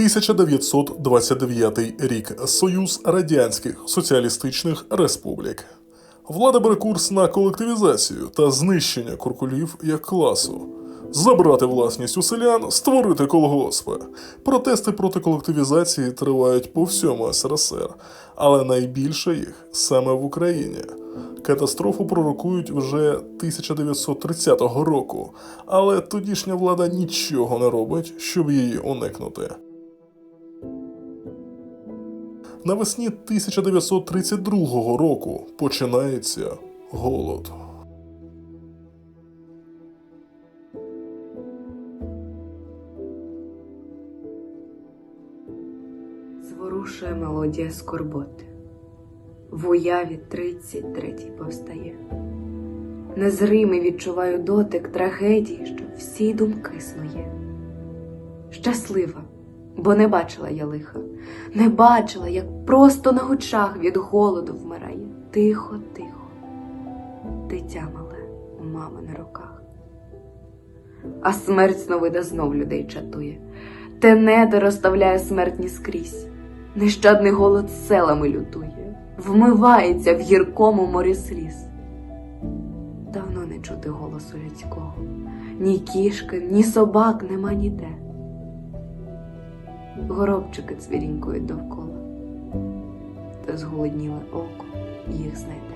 1929 рік. Союз Радянських Соціалістичних Республік. Влада бере курс на колективізацію та знищення куркулів як класу. Забрати власність у селян, створити колгоспи. Протести проти колективізації тривають по всьому СРСР, але найбільше їх саме в Україні. Катастрофу пророкують вже 1930 року, але тодішня влада нічого не робить, щоб її уникнути. Навесні 1932 року починається голод. Зворушує мелодія скорботи. В уяві тридцять третій повстає. Незримий відчуваю дотик трагедії, що всі думки снує. Щаслива, бо не бачила я лиха, не бачила, як просто на очах від голоду вмирає. Тихо, тихо, дитя мале у мами на руках. А смерть сновида знов людей чатує. Те недо розставляє смертні скрізь. Нещадний голод селами лютує, вмивається в гіркому морі сліз. Давно не чути голосу людського, ні кішки, ні собак нема ніде. Горобчики цвірінькують довкола, та зголодніле око їх знайде.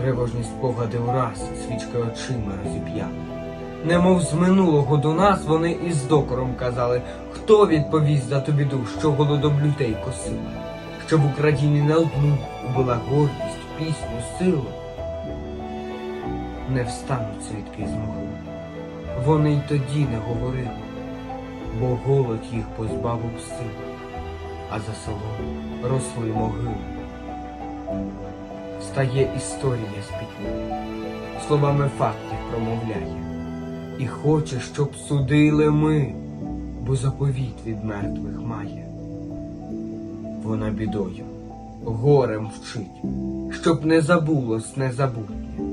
Тривожні спогади ураз, свічки очима розіп'я. Немов з минулого до нас вони із докором казали, хто відповість за ту біду, що голодом людей косила, що в Україні не одну була гордість, пісню, силу. Не встануть свідки з могили. Вони й тоді не говорили, бо голод їх позбавив сил, а за селом росли могили стає історія з пітьми, словами фактів промовляє. І хоче, щоб судили ми, бо заповіт від мертвих має. Вона бідою, горем вчить, щоб не забулось незабутнє,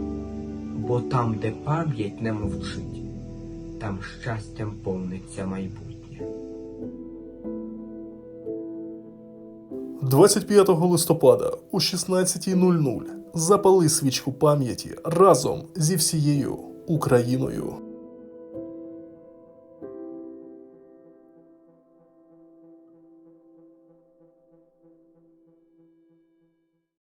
бо там, де пам'ять не мовчить, там щастям повниться майбутнє. 25 листопада о 16.00 запали свічку пам'яті разом зі всією Україною.